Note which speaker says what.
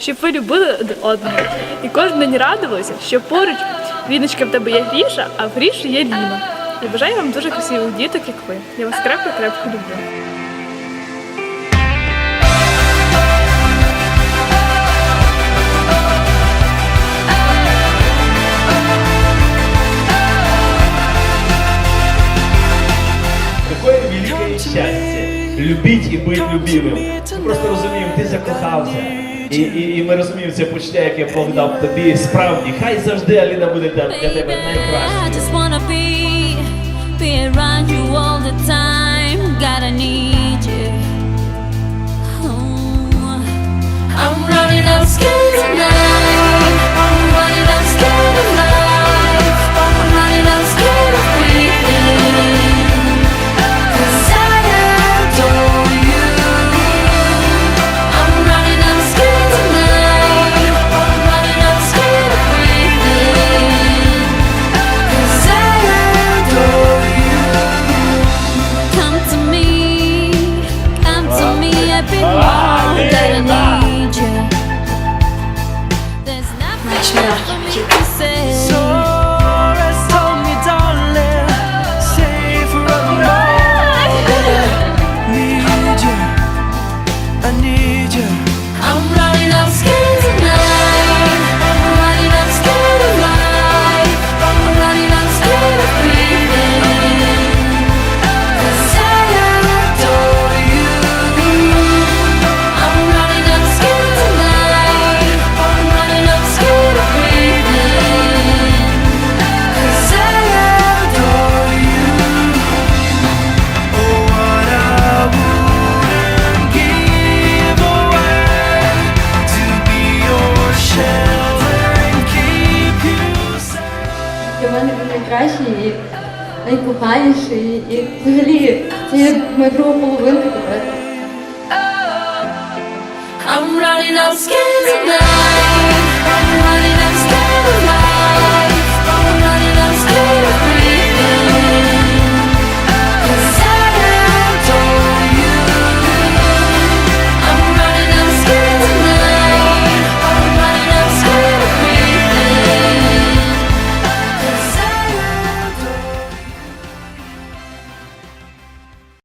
Speaker 1: щоб ви любили один одного. І кожен день радувалися, що поруч Ліночка в тебе є Гріша, а в Гріші є Ліна. Я бажаю вам дуже красивих діток, як ви. Я вас крепко-крепко люблю.
Speaker 2: Какое великое счастье любить і бути любимим. Ми просто розуміємо, ти закохався. І, і, і ми розуміємо це почуття, яке Бог дав тобі справді. Хай завжди Аліна буде для, тебе
Speaker 3: I
Speaker 4: Для мене він найкращий і найкоханіший, і взагалі це як моя друга половинка тепер.
Speaker 3: I'm running out scared life.